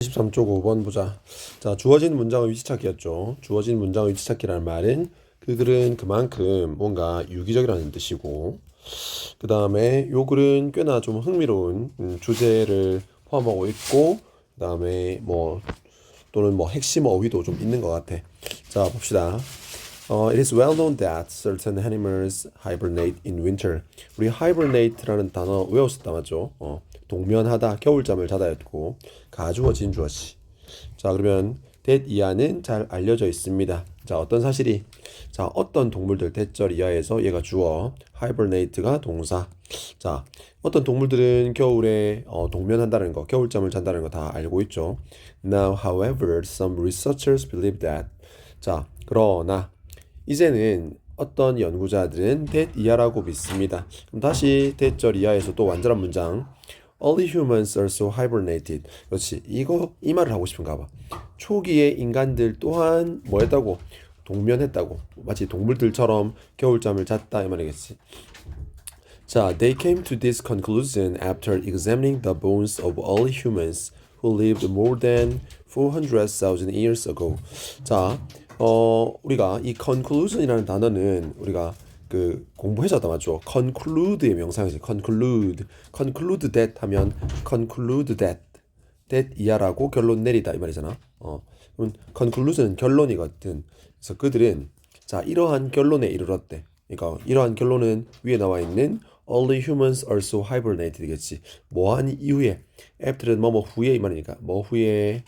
23쪽 5번 보자. 자, 주어진 문장의 위치 찾기였죠. 주어진 문장의 위치 찾기라는 말은 그 글은 그만큼 뭔가 유기적이라는 뜻이고, 그 다음에 요 글은 꽤나 좀 흥미로운 음, 주제를 포함하고 있고, 그 다음에 뭐 또는 뭐 핵심 어휘도 좀 있는 것 같아. 자, 봅시다. 어, it is well known that certain animals hibernate in winter. 우리 hibernate라는 단어 외웠었다 맞죠? 어, 동면하다, 겨울잠을 자다였고 가주어 진 주어지. 자, 그러면 that 이하는 잘 알려져 있습니다. 자, 어떤 사실이? 자, 어떤 동물들 대절 이하에서 얘가 주어, hibernate가 동사. 자, 어떤 동물들은 겨울에 어, 동면한다는 거, 겨울잠을 잔다는 거 다 알고 있죠. Now, however, some researchers believe that. 자, 그러나 이제는 어떤 연구자들은 that 이하라고 믿습니다. 그럼 다시 that절 이하에서 또 완전한 문장. Early humans also hibernated. 그렇지. 이거 이 말을 하고 싶은가 봐. 초기의 인간들 또한 뭐 했다고? 동면했다고. 마치 동물들처럼 겨울잠을 잤다 이 말이겠지. 자, they came to this conclusion after examining the bones of early humans who lived more than 400,000 years ago. 자, 어, 우리가 이 conclusion이라는 단어는 우리가 그 공부해줬다 맞죠? conclude의 명사이지. conclude. conclude that 하면 conclude that. that 이하라고 결론 내리다 이 말이잖아. 어. 그럼 conclusion은 결론이거든. 그래서 그들은 자, 이러한 결론에 이르렀대. 그러니까 이러한 결론은 위에 나와 있는 Early humans also hibernated겠지. 뭐한 이후에 after는 뭐뭐 후에 이 말이니까 뭐 후에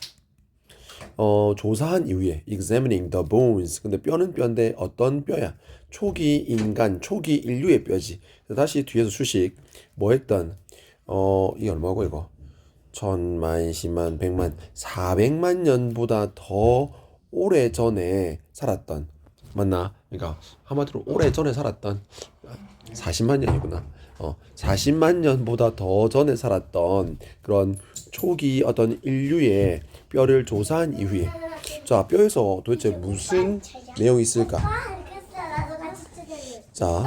어 조사한 이후에 examining the bones. 근데 뼈는 뼈인데 어떤 뼈야? 초기 인간, 초기 인류의 뼈지. 다시 뒤에서 수식 뭐 했던 어 이게 얼마고 이거? 천만, 십만, 백만, 사백만 년보다 더 오래 전에 살았던 맞나? 그러니까 한마디로 오래 전에 살았던 40만 년이구나. 어, 40만 년보다 더 전에 살았던 그런 초기 어떤 인류의 뼈를 조사한 이후에 자, 뼈에서 도대체 무슨 내용이 있을까? 자,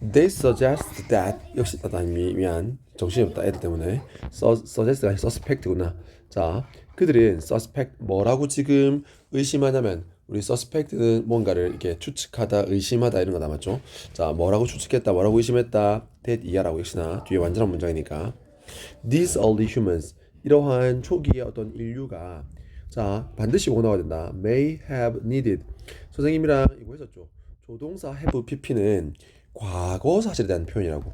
they suggest that 역시 나 미, 미안 정신이 없다 애들 때문에 su, suggest가 suspect구나. 자, 그들은 suspect 뭐라고 지금 의심하냐면 우리 suspect는 뭔가를 이렇게 추측하다, 의심하다 이런 거 남았죠. 자, 뭐라고 추측했다, 뭐라고 의심했다, that 이하라고 역시나 뒤에 완전한 문장이니까. These early humans 이러한 초기의 어떤 인류가 자 반드시 나와야 된다. May have needed 선생님이랑 이거 했었죠. 조동사 have pp는 과거 사실에 대한 표현이라고.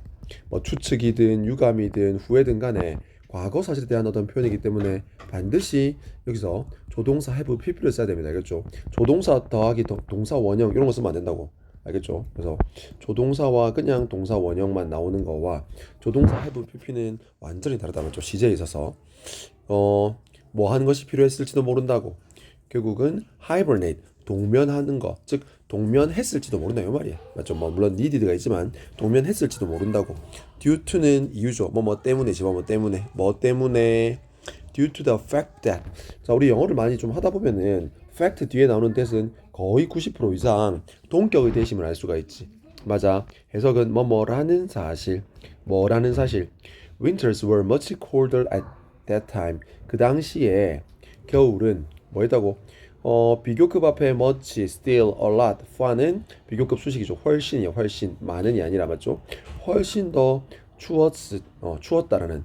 뭐 추측이든 유감이든 후회든 간에 과거 사실에 대한 어떤 표현이기 때문에 반드시 여기서 조동사 have pp를 써야 됩니다. 알겠죠? 조동사 더하기 동- 동사 원형 이런 거 쓰면 안 된다고. 알겠죠? 그래서 조동사와 그냥 동사 원형만 나오는 거와 조동사 have pp는 완전히 다르다 맞죠? 시제에 있어서 어, 뭐 하는 것이 필요했을지도 모른다고. 결국은 hibernate 동면하는 거, 즉 동면했을지도 모른다 이 말이야. 맞죠? 뭐 물론 needed가 있지만 동면했을지도 모른다고. due to는 이유죠. 뭐뭐 때문에 지 뭐 뭐 때문에 뭐 때문에 due to the fact that 자 우리 영어를 많이 좀 하다 보면은 fact 뒤에 나오는 that은 거의 90% 이상 동격의 대심을 알 수가 있지. 맞아. 해석은 뭐 뭐라는 사실, 뭐라는 사실. Winters were much colder at that time. 그 당시에 겨울은 뭐였다고? 어, 비교급 앞에 much, still, a lot, far는 비교급 수식이죠. 훨씬이요, 훨씬. 많은이 아니라 맞죠? 훨씬 더 추웠, 어, 추웠다라는.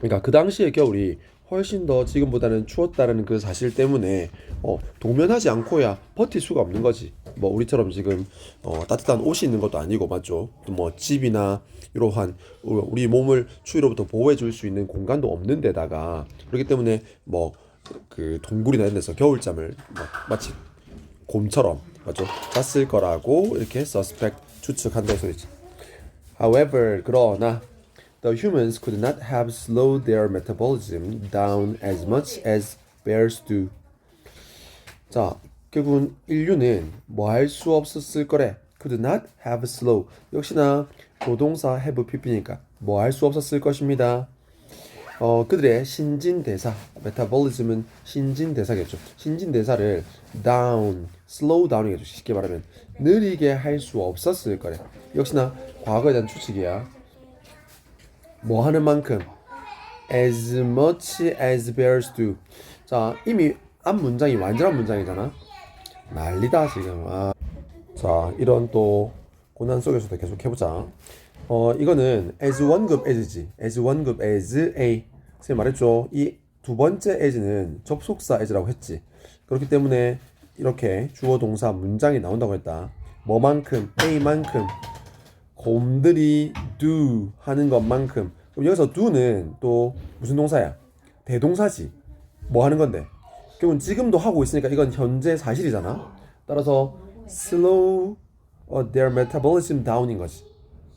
그러니까 그 당시의 겨울이 훨씬 더 지금보다는 추웠다는 그 사실 때문에 어, 동면하지 않고야 버틸 수가 없는 거지. 뭐 우리처럼 지금 어, 따뜻한 옷이 있는 것도 아니고 맞죠? 또뭐 집이나 이러한 우리 몸을 추위로부터 보호해 줄 수 있는 공간도 없는 데다가 그렇기 때문에 뭐 그 동굴이나 이런 데서 겨울잠을 뭐 마치 곰처럼 맞죠? 잤을 거라고 이렇게 suspect 추측한다는 소리지. However, 그러나 the humans could not have slowed their metabolism down as much as bears do. 자, 결국은 인류는 뭐 할 수 없었을 거래. could not have slow. 역시나 조동사 have pp니까 뭐 할 수 없었을 것입니다. 어, 그들의 신진대사, 메타볼리즘은 신진대사겠죠. 신진대사를 down, slow down이겠죠. 쉽게 말하면 느리게 할 수 없었을 거래. 역시나 과거에 대한 추측이야. 뭐 하는 만큼 as much as bears do. 자, 이미 앞 문장이 완전한 문장이잖아. 난리다 지금. 아. 자, 이런 또 고난 속에서도 계속 해보자. 어, 이거는 as 원급 as지. as 원급 as a. 선생님 말했죠. 이 두 번째 as는 접속사 as라고 했지. 그렇기 때문에 이렇게 주어 동사 문장이 나온다고 했다. 뭐만큼, a만큼, 곰들이 do 하는 것만큼. 그럼 여기서 do는 또 무슨 동사야? 대동사지. 뭐 하는 건데? 결국은 지금도 하고 있으니까 이건 현재 사실이잖아. 따라서 slow uh, their metabolism down인 거지.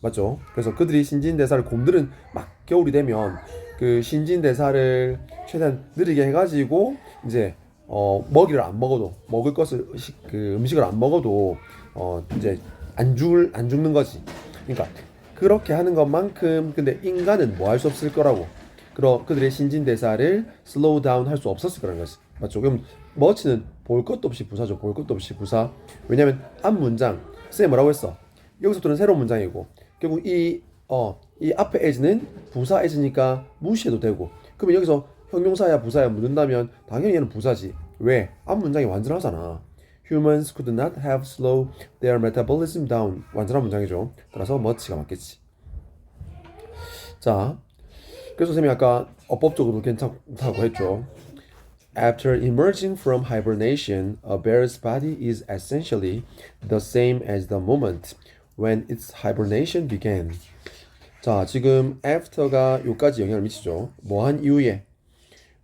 맞죠? 그래서 그들이 신진대사를 곰들은 막 겨울이 되면 그 신진대사를 최대한 느리게 해가지고 이제 어 먹이를 안 먹어도 먹을 것을 식, 그 음식을 안 먹어도 어 이제 안 죽을 안 죽는 거지. 그러니까 그렇게 하는 것만큼 근데 인간은 뭐 할 수 없을 거라고. 그러 그들의 신진대사를 슬로우 다운 할 수 없었을 거라는 거지. 맞죠? 그럼 머치는 볼 것도 없이 부사죠. 볼 것도 없이 부사. 왜냐면 앞 문장 쌤 뭐라고 했어? 여기서부터는 새로운 문장이고 결국 이 어, 이 앞에 as는 부사 as니까 무시해도 되고 그러면 여기서 형용사야 부사야 묻는다면 당연히 얘는 부사지 왜? 앞 문장이 완전하잖아 Humans could not have slowed their metabolism down 완전한 문장이죠 따라서 much가 맞겠지 자 그래서 선생님이 아까 어법적으로 괜찮다고 했죠 After emerging from hibernation, a bear's body is essentially the same as the moment when its hibernation began. 자, 지금 after가 요까지 영향을 미치죠. 뭐 한 이후에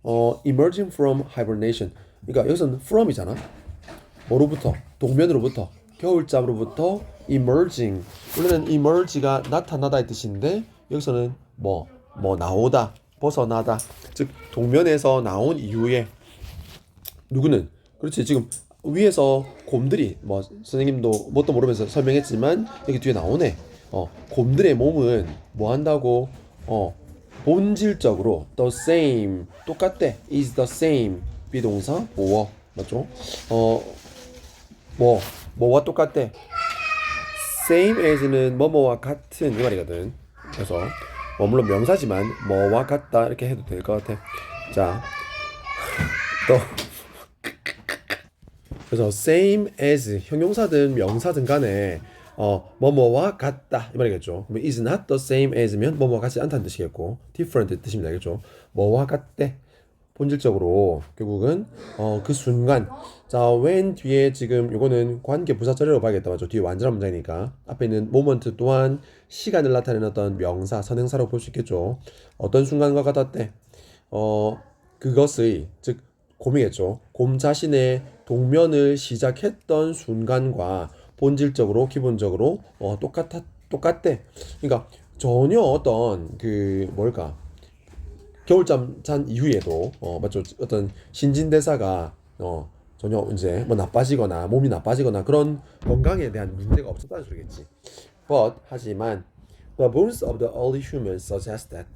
어, emerging from hibernation. 그러니까 여기서는 from이잖아. 뭐로부터? 동면으로부터. 겨울잠으로부터 emerging. 원래는 emerge가 나타나다의 뜻인데 여기서는 뭐, 뭐 나오다, 벗어나다. 즉 동면에서 나온 이후에 누구는 그렇지 지금 위에서 곰들이 뭐 선생님도 뭣도 모르면서 설명했지만 여기 뒤에 나오네. 어 곰들의 몸은 뭐 한다고 어 본질적으로 the same 똑같대 is the same 비동사 뭐어 맞죠? 어 뭐 뭐와 똑같대 same as는 뭐뭐와 같은 이 말이거든. 그래서 뭐 물론 명사지만 뭐와 같다 이렇게 해도 될 것 같아. 자, 또 그래서 same as 형용사든 명사든 간에 어 뭐뭐와 같다 이 말이겠죠. 그러면 is not the same as면 뭐뭐와 같지 않다는 뜻이겠고 different 뜻입니다. 알겠죠? 뭐와 같대. 본질적으로 결국은 어 그 순간 자 when 뒤에 지금 요거는 관계 부사절이라고 봐야겠다 맞죠 뒤에 완전한 문장이니까 앞에 있는 moment 또한 시간을 나타내는 어떤 명사 선행사라고 볼수 있겠죠 어떤 순간과 같았대 어 그것의 즉 곰이겠죠 곰 자신의 동면을 시작했던 순간과 본질적으로 기본적으로 어 똑같아 똑같대. 그러니까 전혀 어떤 그 뭘까? 겨울잠 잔 이후에도 어 맞죠? 어떤 신진대사가 어 전혀 이제 뭐 나빠지거나 몸이 나빠지거나 그런 건강에 대한 문제가 없었다는 소리겠지. But 하지만 the bones of the early humans suggest that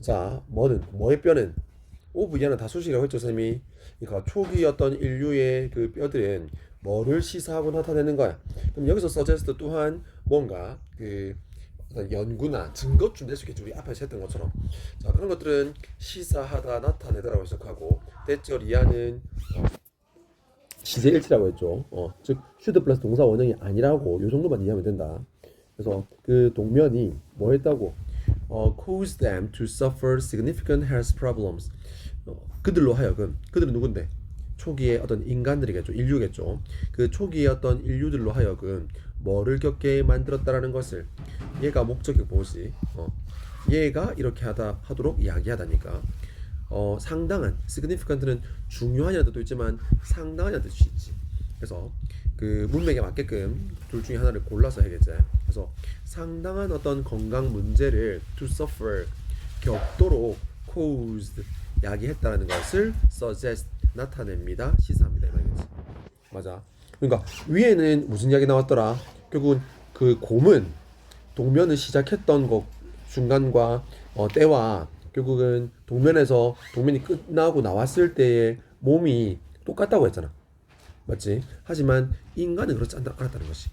자 뭐는 뭐의 뼈는 오브이하는 다수식이라고 했죠 쌤이 그러니까 초기 어떤 인류의 그 뼈들은 뭐를 시사하고 나타내는 거야. 그럼 여기서 suggest 또한 뭔가 그 연구나 증거쯤 낼수 있겠죠. 우리 앞에서 했던 것처럼. 자, 그런 것들은 시사하다 나타내다라고 해석하고 대절 이하는 시제 일치라고 했죠. 어, 즉 슈드 플러스 동사 원형이 아니라고 요 정도만 이해하면 된다. 그래서 그 동면이 뭐 했다고? 어, cause them to suffer significant health problems. 어, 그들로 하여금 그들은 누군데? 초기의 어떤 인간들이겠죠. 인류겠죠. 그 초기의 어떤 인류들로 하여금 뭐를 겪게 만들었다라는 것을 얘가 목적이 뭐지? 어, 얘가 이렇게 하다 하도록 이야기하다니까. 어, 상당한 significant는 뜻도 있지만 뜻이 있지. 그래서 그 문맥에 맞게끔 둘 중에 하나를 골라서 해야겠지. 그래서 상당한 어떤 건강 문제를 to suffer 겪도록 caused 야기했다라는 것을 suggest 나타냅니다. 시사합니다. 이 말이겠지. 맞아. 그러니까 위에는 무슨 이야기 나왔더라? 결국은 그 곰은 동면을 시작했던 것 순간과 어, 때와 결국은 동면에서 동면이 끝나고 나왔을 때의 몸이 똑같다고 했잖아. 맞지? 하지만 인간은 그렇지 않다, 않았다는 것이.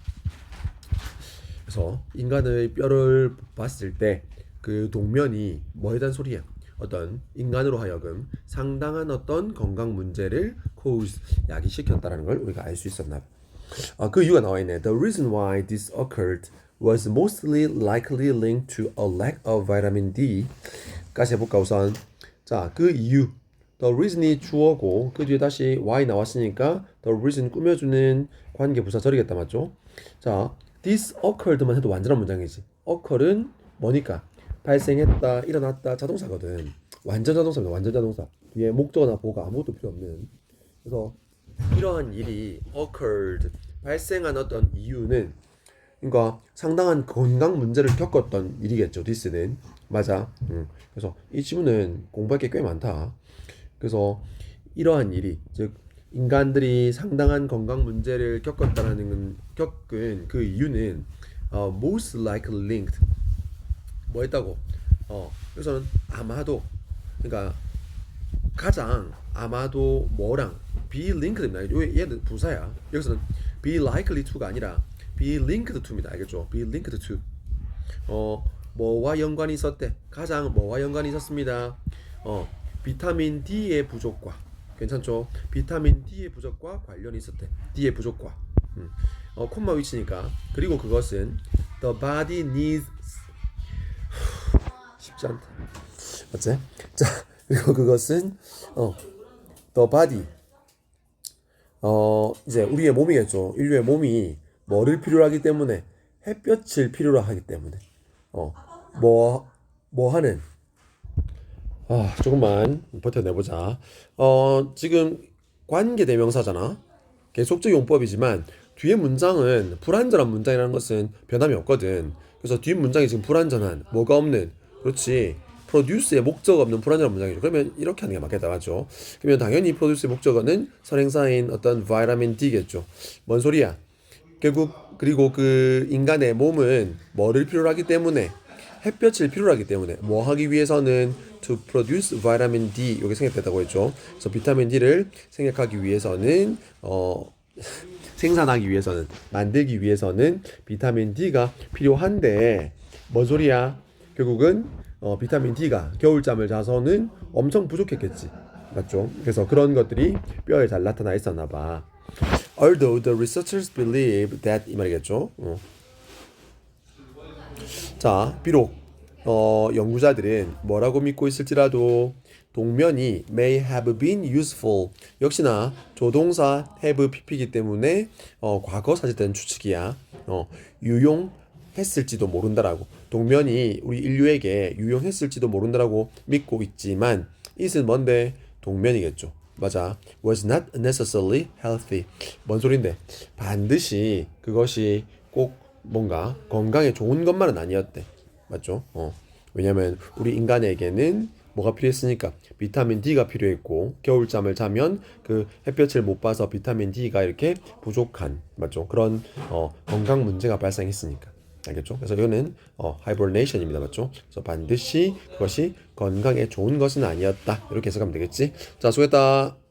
그래서 인간의 뼈를 봤을 때 그 동면이 뭐에 소리야? 어떤 인간으로 하여금 상당한 어떤 건강 문제를 cause 야기시켰다라는 걸 우리가 알 수 있었나 봐. 아, 그 이유가 나와 있네. The reason why this occurred was mostly likely linked to a lack of vitamin D. 까지 해볼까 우선. 자, 그 이유. The reason이 주어고 그 뒤에 다시 why 나왔으니까 the reason 꾸며주는 관계 부사 절이겠다 맞죠? 자, this occurred만 해도 완전한 문장이지. occur은 뭐니까? 발생했다, 일어났다, 자동사거든. 완전 자동사입니다. 완전 자동사. 뒤에 목적어나 보가 아무것도 필요 없는. 그래서 이러한 일이 occurred 발생한 어떤 이유는 그러니까 상당한 건강 문제를 겪었던 일이겠죠. this는 맞아. 음. 그래서 이 지문은 공부할 게 꽤 많다. 그래서 이러한 일이 즉 인간들이 상당한 건강 문제를 겪었다라는 건- 겪은 그 이유는 어, most likely linked 뭐 했다고? 어, 여기서는 아마도 그러니까 가장 아마도 뭐랑 be linked 됩니다. 요 얘는 부사야. 여기서는 be likely to가 아니라 be linked to입니다. 알겠죠? be linked to. 어, 뭐와 연관이 있었대? 가장 뭐와 연관이 있었습니다. 어, 비타민 D의 부족과 괜찮죠? 비타민 D의 부족과 관련이 있었대. D의 부족과. 음. 어, 콤마 위치니까. 그리고 그것은 the body needs 쉽지 않다. 맞지? 자, 그리고 그것은 어, the body 어, 이제 우리의 몸이겠죠. 인류의 몸이 뭐를 필요로 하기 때문에 햇볕을 필요로 하기 때문에 어, 뭐, 뭐 하는 아, 조금만 버텨내보자. 어, 지금 관계 대명사잖아. 계속적 용법이지만 뒤에 문장은 불완전한 문장이라는 것은 변함이 없거든. 그래서 뒤 문장이 지금 불완전한 뭐가 없는 그렇지. 프로듀스의 목적 없는 불완전한 문장이죠. 그러면 이렇게 하는 게 맞겠다, 맞죠? 그러면 당연히 프로듀스의 목적어는 선행사인 어떤 바이타민 D겠죠. 뭔 소리야? 결국 그리고 그 인간의 몸은 뭐를 필요로 하기 때문에 햇볕을 필요로 하기 때문에 뭐 하기 위해서는 to produce vitamin D 여기 생략됐다고 했죠. 그래서 비타민 D를 생략하기 위해서는 어 생산하기 위해서는 만들기 위해서는 비타민 D가 필요한데 뭔 소리야? 결국은 어, 비타민 D가 겨울잠을 자서는 엄청 부족했겠지. 맞죠? 그래서 그런 것들이 뼈에 잘 나타나 있었나 봐. Although the researchers believe that 이 말이겠죠. 어. 자, 비록 어, 연구자들은 뭐라고 믿고 있을지라도 동면이 may have been useful 역시나 조동사 have pp이기 때문에 어, 과거 사실된 추측이야. 어, 유용했을지도 모른다라고 동면이 우리 인류에게 유용했을지도 모른다라고 믿고 있지만 it은 뭔데 동면이겠죠. 맞아. was not necessarily healthy. 뭔 소린데? 반드시 그것이 꼭 뭔가 건강에 좋은 것만은 아니었대. 맞죠? 어. 왜냐면 우리 인간에게는 뭐가 필요했으니까 비타민 D가 필요했고 겨울잠을 자면 그 햇볕을 못 봐서 비타민 D가 이렇게 부족한 맞죠? 그런 어, 건강 문제가 발생했으니까 알겠죠? 그래서 이거는 어, 하이버네이션입니다 맞죠? 그래서 반드시 그것이 건강에 좋은 것은 아니었다 이렇게 해석하면 되겠지? 자 수고했다.